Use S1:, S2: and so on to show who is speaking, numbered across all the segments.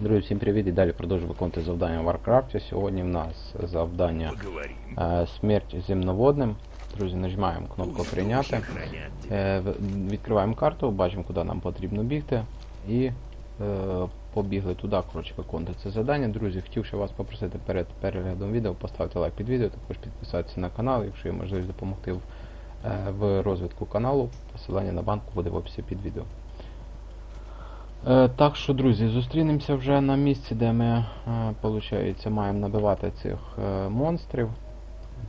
S1: Друзі, всім привіт і далі продовжую виконувати завдання в Warcraft. Сьогодні в нас завдання е, смерть земноводним. Друзі, нажимаємо кнопку прийняти. Е, відкриваємо карту, бачимо, куди нам потрібно бігти. І е, побігли туди, коротше, виконувати це завдання. Друзі, хотів ще вас попросити перед переглядом відео поставити лайк під відео, також підписатися на канал, якщо є можливість допомогти в, е, в розвитку каналу. Посилання на банку буде в описі під відео. Е, так що, друзі, зустрінемося вже на місці, де ми, е, получається, маємо набивати цих е, монстрів.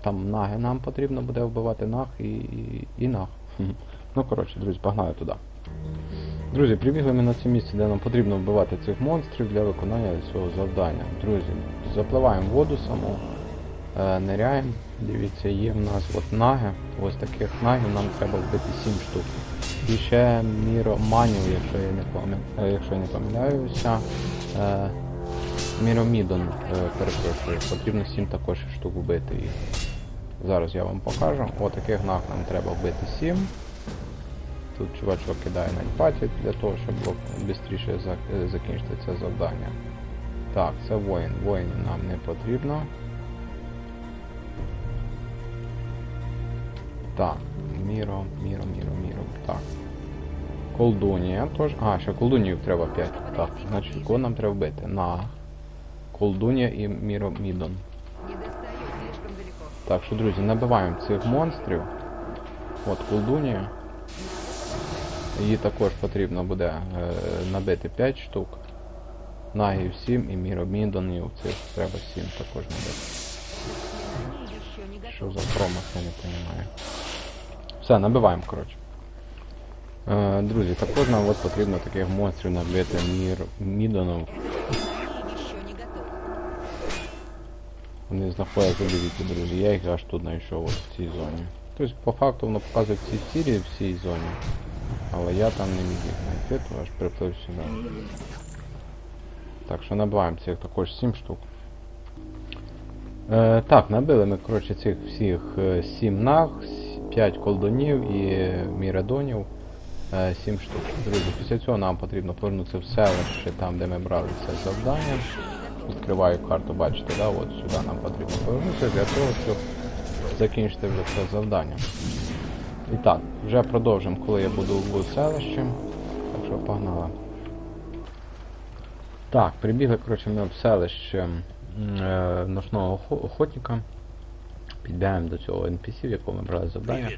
S1: Там наги нам потрібно буде вбивати наг і, і, і наг. Ну, коротше, друзі, погнали туди. Друзі, прибігли ми на це місце, де нам потрібно вбивати цих монстрів для виконання цього завдання. Друзі, запливаємо воду саму, е, ниряємо. Дивіться, є в нас от наги. Ось таких нагів нам треба вбити 7 штук. І ще міроманів, якщо я не пам'ятаю, е, якщо я не помиляюся. Е, Міромідон, е, перепрошую, потрібно 7 також штук вбити їх. Зараз я вам покажу. Отаких наг нам треба вбити 7. Тут чувачок кидає на паті для того, щоб швидше закінчити це завдання. Так, це воїн. Воїнів нам не потрібно. Так, Міро, Міро, Міро, Міро. Так. Колдунія теж. А, ще колдунів треба 5. Так, значить, кого нам треба вбити? На. Колдунія і Міро Мідон.
S2: Не достаю, слишком далеко.
S1: Так що, друзі, набиваємо цих монстрів. От колдунія. Її також потрібно буде е, набити 5 штук. Нагів 7 і міромідонів цих треба 7 також набити. Що за промах, я не розумію. Все, набиваємо, коротше. Е, друзі, також нам от потрібно таких монстрів набити мір
S2: готовы.
S1: Вони знаходяться, дивіться, друзі, я їх аж тут знайшов от в цій зоні. Тобто, по факту воно показує всі цілі в цій зоні. Але я там не міг їх знайти, то аж приплив сюди. Так що набиваємо цих також 7 штук. Е, так, набили ми коротше, цих всіх 7 наг, 5 колдунів і мірадонів. 7 штук. Друзі, після цього нам потрібно повернутися в селище, там де ми брали це завдання. Відкриваю карту, бачите, да, от сюди нам потрібно повернутися для того, щоб закінчити вже це завдання. І так, вже продовжимо, коли я буду в селищі. Так що погнали. Так, прибігли, коротше, ми в селище е, ночного охотника. Підбігаємо до цього NPC, в якому ми брали завдання.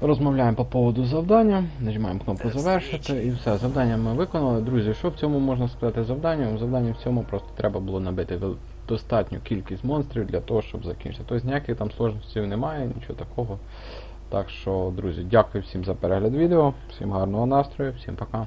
S1: Розмовляємо по поводу завдання, нажимаємо кнопку завершити і все, завдання ми виконали. Друзі, що в цьому можна сказати завданню? У завданні в цьому просто треба було набити достатню кількість монстрів для того, щоб закінчити. Тобто ніяких там сложностей немає, нічого такого. Так що, друзі, дякую всім за перегляд відео, всім гарного настрою, всім пока.